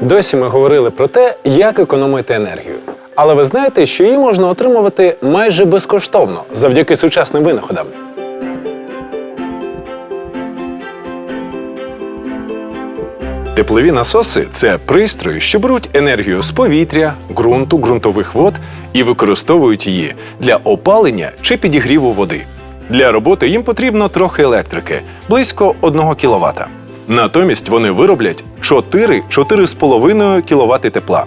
Досі ми говорили про те, як економити енергію. Але ви знаєте, що її можна отримувати майже безкоштовно завдяки сучасним винаходам. Теплові насоси це пристрої, що беруть енергію з повітря, ґрунту, ґрунтових вод і використовують її для опалення чи підігріву води. Для роботи їм потрібно трохи електрики близько 1 кВт. Натомість вони вироблять 4-4,5 кВт тепла.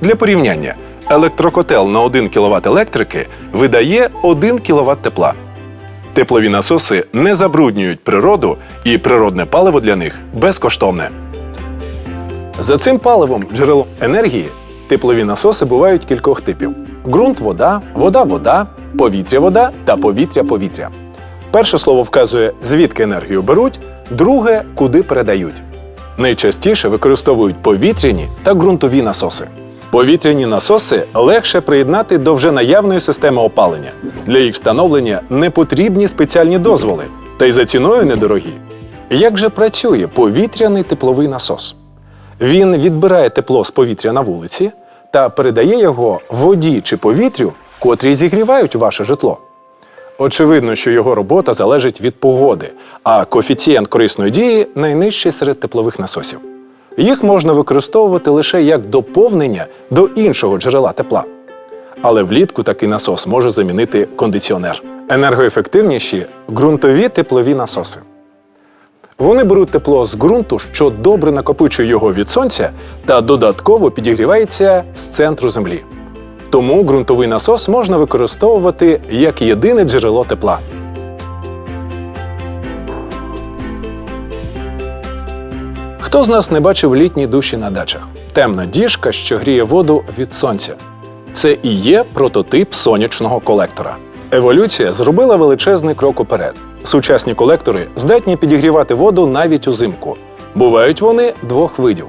Для порівняння, електрокотел на 1 кВт електрики видає 1 кВт тепла. Теплові насоси не забруднюють природу, і природне паливо для них безкоштовне. За цим паливом джерелом енергії теплові насоси бувають кількох типів: ґрунт вода, вода вода, повітря вода та повітря повітря. Перше слово вказує, звідки енергію беруть, друге куди передають. Найчастіше використовують повітряні та ґрунтові насоси. Повітряні насоси легше приєднати до вже наявної системи опалення. Для їх встановлення не потрібні спеціальні дозволи, та й за ціною недорогі. Як же працює повітряний тепловий насос? Він відбирає тепло з повітря на вулиці та передає його воді чи повітрю, котрі зігрівають ваше житло. Очевидно, що його робота залежить від погоди, а коефіцієнт корисної дії найнижчий серед теплових насосів. Їх можна використовувати лише як доповнення до іншого джерела тепла. Але влітку такий насос може замінити кондиціонер. Енергоефективніші ґрунтові теплові насоси. Вони беруть тепло з ґрунту, що добре накопичує його від сонця та додатково підігрівається з центру землі. Тому ґрунтовий насос можна використовувати як єдине джерело тепла. Хто з нас не бачив літні душі на дачах? Темна діжка, що гріє воду від сонця. Це і є прототип сонячного колектора. Еволюція зробила величезний крок уперед. Сучасні колектори здатні підігрівати воду навіть узимку. Бувають вони двох видів.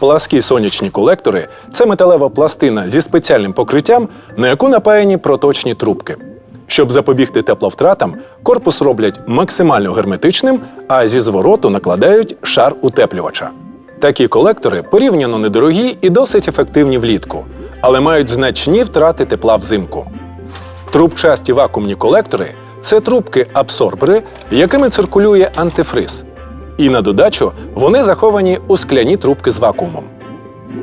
Пласкі сонячні колектори це металева пластина зі спеціальним покриттям, на яку напаяні проточні трубки. Щоб запобігти тепловтратам, корпус роблять максимально герметичним, а зі звороту накладають шар утеплювача. Такі колектори порівняно недорогі і досить ефективні влітку, але мають значні втрати тепла взимку. Трубчасті вакуумні колектори це трубки-абсорбери, якими циркулює антифриз. І на додачу вони заховані у скляні трубки з вакуумом.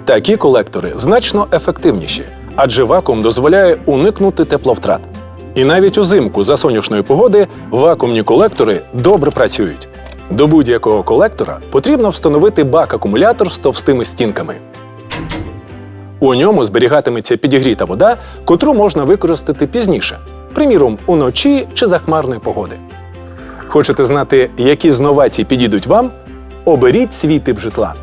Такі колектори значно ефективніші, адже вакуум дозволяє уникнути тепловтрат. І навіть узимку за сонячної погоди вакуумні колектори добре працюють. До будь-якого колектора потрібно встановити бак-акумулятор з товстими стінками. У ньому зберігатиметься підігріта вода, котру можна використати пізніше, приміром, уночі чи за хмарної погоди. Хочете знати, які з новацій підійдуть вам? Оберіть свій тип житла.